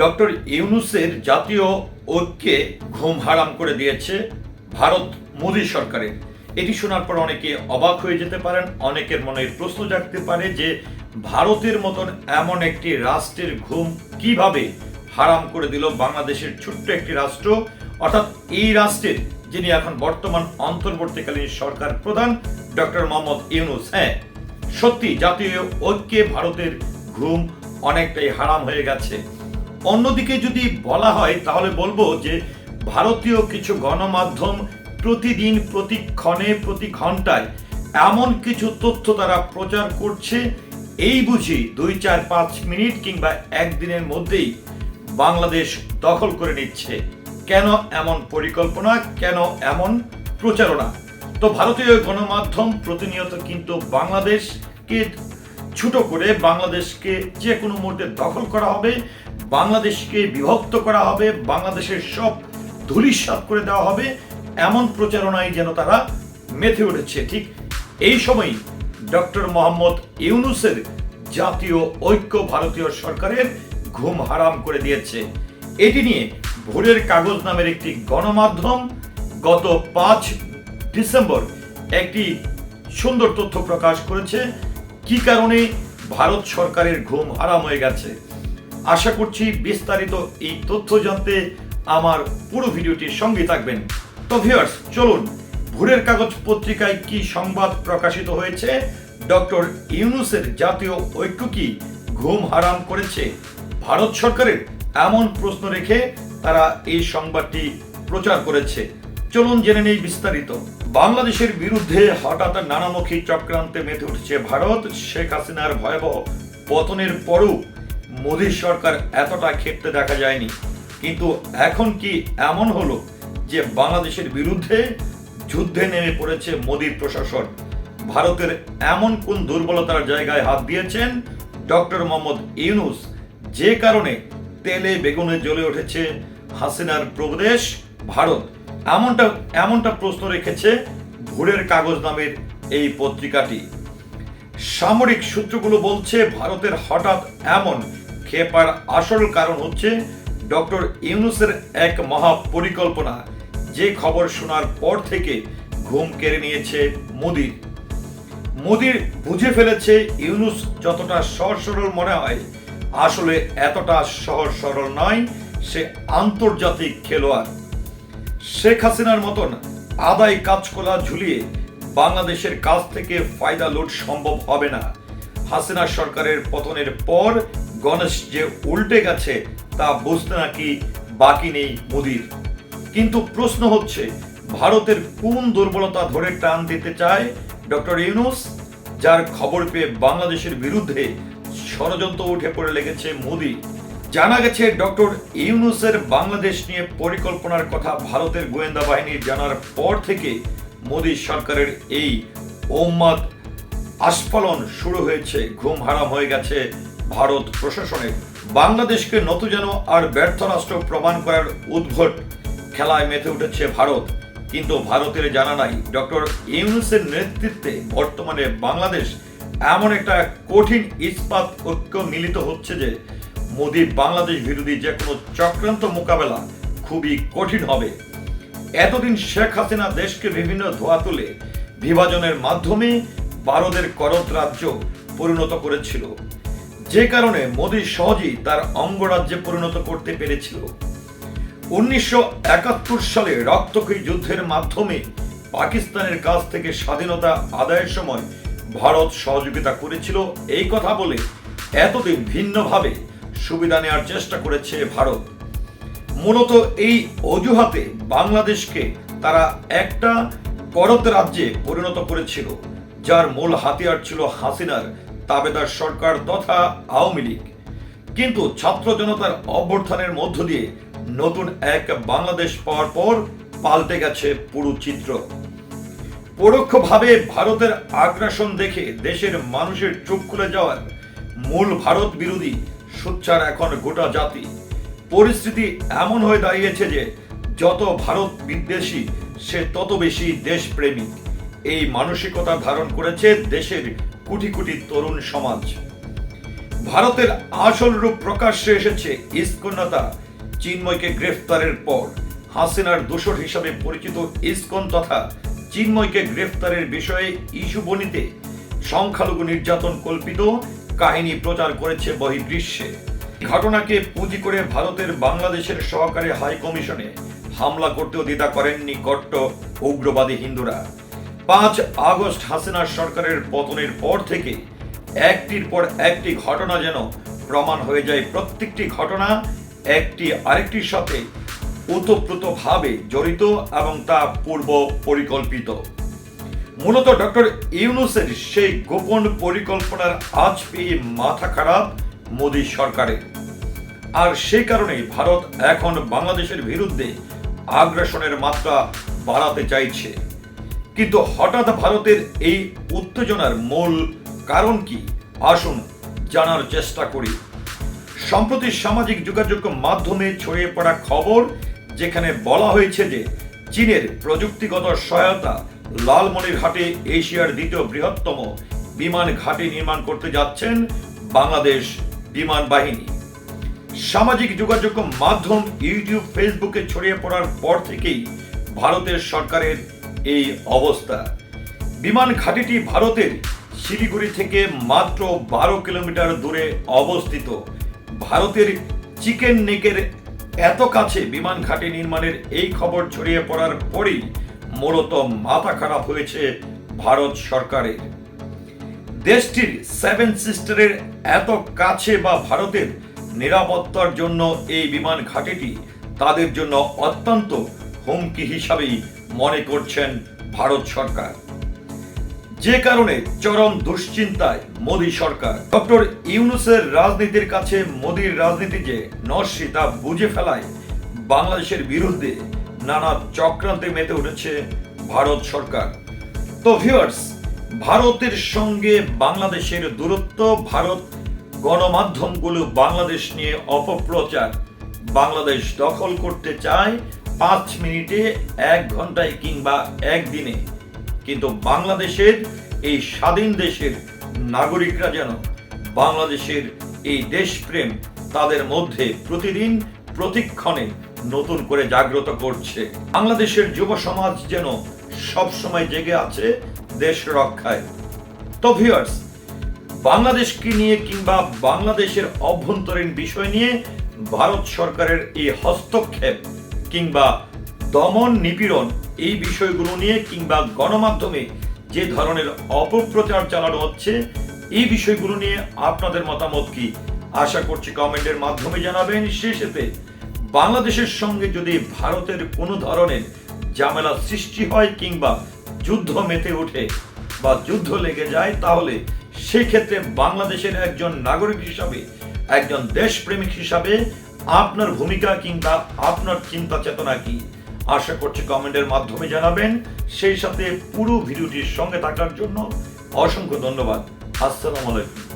Doctor ইউনুসের জাতীয় ঐক্যে ঘুম হারাম করে দিয়েছে ভারত মোদী সরকারের। এটি শোনার পর অনেকে অবাক হয়ে যেতে পারেন, অনেকের মনে প্রশ্ন জাগতে পারে যে ভারতের মতন এমন একটি রাষ্ট্রের ঘুম কীভাবে হারাম করে দিল বাংলাদেশের ছোট্ট একটি রাষ্ট্র? অর্থাৎ এই রাষ্ট্রের, যিনি এখন বর্তমান অন্তর্বর্তীকালীন সরকার প্রধান, ডক্টর মোহাম্মদ ইউনুস। হ্যাঁ সত্যি জাতীয় ঐক্যে ভারতের ঘুম অনেকটাই হারাম হয়ে গেছে। অন্যদিকে যদি বলা হয়, তাহলে বলব যে ভারতীয় কিছু গণমাধ্যম প্রতিদিন, প্রতিক্ষণে, প্রতি ঘন্টায় এমন কিছু তথ্য তারা প্রচার করছে। এই বুঝি দুই, চার, পাঁচ মিনিট কিংবা একদিনের মধ্যেই বাংলাদেশ দখল করে নিচ্ছে। কেন এমন পরিকল্পনা, কেন এমন প্রচারণা? তো ভারতীয় গণমাধ্যম প্রতিনিয়ত কিন্তু বাংলাদেশকে ছোট করে বাংলাদেশকে যে কোনো মুহূর্তে দখল করা হবে। বাংলাদেশকে বিভক্ত করা হবে, বাংলাদেশের সব ধুলিস্বাদ করে দেওয়া হবে, এমন প্রচারণায় যেন তারা মেতে উঠেছে। ঠিক এই সময়ই ডক্টর মোহাম্মদ ইউনুসের জাতীয় ঐক্য ভারতীয় সরকারের ঘুম হারাম করে দিয়েছে। এটি নিয়ে ভোরের কাগজ নামের একটি গণমাধ্যম গত পাঁচ ডিসেম্বর একটি সুন্দর তথ্য প্রকাশ করেছে। কি কারণে ভারত সরকারের ঘুম হারাম হয়ে গেছে? আশা করছি বিস্তারিত এই তথ্য জানতে আমার পুরো ভিডিওটির সঙ্গে থাকবেন। তো ভিউয়ার্স চলুন, ভোরের কাগজ পত্রিকায় কি সংবাদ প্রকাশিত হয়েছে? ডক্টর ইউনুসের জাতীয় ঐক্য কি ঘুম হারাম করেছে? ভারত সরকারের এমন প্রশ্ন রেখে তারা এই সংবাদটি প্রচার করেছে। চলুন জেনে নেই বিস্তারিত। বাংলাদেশের বিরুদ্ধে হঠাৎ নানামুখী চক্রান্তে মেতে উঠছে ভারত। শেখ হাসিনার ভয়াবহ পতনের পরও মোদী সরকার এতটা ক্ষেত্রে দেখা যায়নি। কিন্তু এখন কি এমন হলো যে বাংলাদেশের বিরুদ্ধে যুদ্ধে নেমে পড়েছে মোদীর প্রশাসন? ভারতের এমন কোন দুর্বলতার জায়গায় হাত দিয়েছেন ডক্টর মোহাম্মদ ইউনুস? যে কারণে তেলে বেগুনে জ্বলে উঠেছে হাসিনার প্রদেশ ভারত। এমনটা এমনটা প্রশ্ন রেখেছে ভোরের কাগজ নামের এই পত্রিকাটি। সামরিক সূত্রগুলো বলছে, ভারতের হঠাৎ এমন ক্ষেপার আসল কারণ হচ্ছে ডক্টর ইউনুসের এক মহা পরিকল্পনা যে খবর শোনার পর থেকে ঘুম কেড়ে নিয়েছে মোদির মোদির বুঝে ফেলেছে ইউনুস যতটা সহজ সরল মনে হয়, আসলে এতটা সহজ সরল নয়, সে আন্তর্জাতিক খেলোয়াড়। শেখ হাসিনার মতন আদায় কাজকলা ঝুলিয়ে বাংলাদেশের কাছ থেকে ফায়দা লুট সম্ভব হবে না। হাসিনা সরকারের পতনের পর গণেশ যে উল্টে গেছে তা বুঝতে নাকি বাকি নেই মোদির। কিন্তু প্রশ্ন হচ্ছে, ভারতের কোন দুর্বলতা ধরে টান দিতে চায় ডক্টর ইউনুস, যার খবর পেয়ে বাংলাদেশের বিরুদ্ধে ষড়যন্ত্র উঠে পড়ে লেগেছে মোদি? জানা গেছে, ডক্টর ইউনুসের বাংলাদেশ নিয়ে পরিকল্পনার কথা ভারতের গোয়েন্দা বাহিনীর জানার পর থেকে মোদী সরকারের এই ওম্মাদ আস্ফালন শুরু হয়েছে, ঘুম হারাম হয়ে গেছে ভারত প্রশাসনের বাংলাদেশকে নতু যেন আর ব্যর্থ রাষ্ট্র প্রমাণ করার উদ্ভট খেলায় মেতে উঠেছে ভারত। কিন্তু ভারতের জানা নাই, ডক্টর ইউনুসের নেতৃত্বে বর্তমানে বাংলাদেশ এমন একটা কঠিন ইস্পাত ঐক্য মিলিত হচ্ছে যে মোদী বাংলাদেশ বিরোধী যে কোনো চক্রান্ত মোকাবেলা খুবই কঠিন হবে। এতদিন শেখ হাসিনা দেশকে বিভিন্ন ধোয়া তুলে বিভাজনের মাধ্যমে ভারতের করত রাজ্য পরিণত করেছিল। যে কারণে মোদী সহজেই তার অঙ্গরাজ্যে পরিণত করতে পেরেছিল। উনিশশো একাত্তর সালে রক্তক্ষয়ী যুদ্ধের মাধ্যমে পাকিস্তানের কাছ থেকে স্বাধীনতা আদায়ের সময় ভারত সহযোগিতা করেছিল। এই কথা বলে এতদিন ভিন্নভাবে সুবিধা নেওয়ার চেষ্টা করেছে ভারত। মূলত এই অজুহাতে বাংলাদেশকে তারা একটা করত রাজ্যে পরিণত করেছিল, যার মূল হাতিয়ার ছিল হাসিনার তাবেদার সরকার তথা আওয়ামী লীগ। কিন্তু ছাত্র জনতার অভ্যর্থনের মধ্য দিয়ে নতুন এক বাংলাদেশ পাওয়ার পর পাল্টে গেছে পুরো চিত্র। পরোক্ষভাবে ভারতের আগ্রাসন দেখে দেশের মানুষের চোখ খুলে যাওয়ার মূল ভারত বিরোধী সোচ্চার এখন গোটা জাতি। পরিস্থিতি এমন হয়ে দাঁড়িয়েছে যে যত ভারত বিদ্বেষী, সে তত বেশি দেশপ্রেমিক। এই মানসিকতা ধারণ করেছে দেশের কোটি কোটি তরুণ সমাজ। ভারতের আসল রূপ প্রকাশ্যে এসেছে ইস্কন চিন্ময়কে গ্রেফতারের পর। হাসিনার দোষর হিসাবে পরিচিত ইস্কন তথা চিন্ময়কে গ্রেফতারের বিষয়ে ইস্যু বনিতে সংখ্যালঘু নির্যাতন কল্পিত কাহিনী প্রচার করেছে বহির্দৃশ্যে ঘটনাকে পুঁজি করে ভারতের বাংলাদেশের সহকারী হাই কমিশনে হামলা করতেও দ্বিধা করেননি কট্ট উগ্রবাদী হিন্দুরা। পাঁচ আগস্ট হাসিনা সরকারের পতনের পর থেকে একটির পর একটি ঘটনা যেন প্রমাণ হয়ে যায়। প্রত্যেকটি ঘটনা একটি আরেকটির সাথে ওতপ্রোতভাবে জড়িত এবং তা পূর্ব পরিকল্পিত। মূলত ডক্টর ইউনুসের সেই গোপন পরিকল্পনার আজ পেয়ে মাথা খারাপ মোদী সরকারের। আর সে কারণেই ভারত এখন বাংলাদেশের বিরুদ্ধে আগ্রাসনের মাত্রা বাড়াতে চাইছে। কিন্তু হঠাৎ ভারতের এই উত্তেজনার মূল কারণ কি? আসুন জানার চেষ্টা করি। সম্প্রতি সামাজিক যোগাযোগ মাধ্যমে ছড়িয়ে পড়া খবর, যেখানে বলা হয়েছে যে চীনের প্রযুক্তিগত সহায়তা লালমনিরহাটে এশিয়ার দ্বিতীয় বৃহত্তম বিমান ঘাঁটি নির্মাণ করতে যাচ্ছেন বাংলাদেশ বিমান বাহিনী। সামাজিক যোগাযোগ মাধ্যম ইউটিউব, ফেসবুকে ছড়িয়ে পড়ার পর থেকেই ভারতের সরকারের এই অবস্থা। বিমান ঘাঁটিটি ভারতের শিলিগুড়ি থেকে মাত্র বারো কিলোমিটার দূরে অবস্থিত। ভারতের চিকেন নেকের এত কাছে বিমান ঘাঁটি নির্মাণের এই খবর ছড়িয়ে পড়ার পরেই মূলত মাথা খারাপ হয়েছে ভারত সরকারের। দেশটির সেভেন সিস্টারের এত কাছে বা ভারতের নিরাপত্তার জন্য এই বিমান ঘাঁটিটি তাদের জন্য অত্যন্ত হুমকি হিসাবেই মনে করছেন ভারত সরকার। যে কারণে চরম দুশ্চিন্তায় মোদী সরকার। ডক্টর ইউনুসের রাজনীতির কাছে মোদীর রাজনীতি যে নস্যি তা বুঝে ফেলায়, বাংলাদেশের বিরুদ্ধে নানা চক্রান্তে মেতে উঠেছে ভারত সরকার। তো ভিউয়ার্স ভারতের সঙ্গে বাংলাদেশের দূরত্ব, ভারত গণমাধ্যমগুলো বাংলাদেশ নিয়ে অপপ্রচার। বাংলাদেশ দখল করতে চায় পাঁচ মিনিটে এক ঘন্টায় কিংবা একদিনে কিন্তু বাংলাদেশের এই স্বাধীন দেশের নাগরিকরা যেন বাংলাদেশের এই দেশপ্রেম তাদের মধ্যে প্রতিদিন প্রতিক্ষণে নতুন করে জাগ্রত করছে। বাংলাদেশের যুব সমাজ যেন সবসময় জেগে আছে দেশ রক্ষায়। তো ভিউয়ার্স বাংলাদেশকে নিয়ে কিংবা বাংলাদেশের অভ্যন্তরীণ বিষয় নিয়ে ভারত সরকারের এই হস্তক্ষেপ কিংবা দমন নিপীড়ন এই বিষয়গুলো নিয়ে কিংবা গণমাধ্যমে যে ধরনের অপপ্রচার চালানো হচ্ছে, এই বিষয়গুলো নিয়ে আপনাদের মতামত কি? আশা করছি কমেন্টের মাধ্যমে জানাবেন। শেষেতে, বাংলাদেশের সঙ্গে যদি ভারতের কোনো ধরনের ঝামেলা সৃষ্টি হয় কিংবা যুদ্ধ মেতে ওঠে বা যুদ্ধ লেগে যায়, তাহলে সেক্ষেত্রে বাংলাদেশের একজন নাগরিক হিসাবে, একজন দেশপ্রেমিক হিসাবে আপনার ভূমিকা কিংবা আপনার চিন্তা চেতনা কি? আশা করছি কমেন্টের মাধ্যমে জানাবেন। সেই সাথে পুরো ভিডিওটির সঙ্গে থাকার জন্য অসংখ্য ধন্যবাদ। আসসালামু আলাইকুম।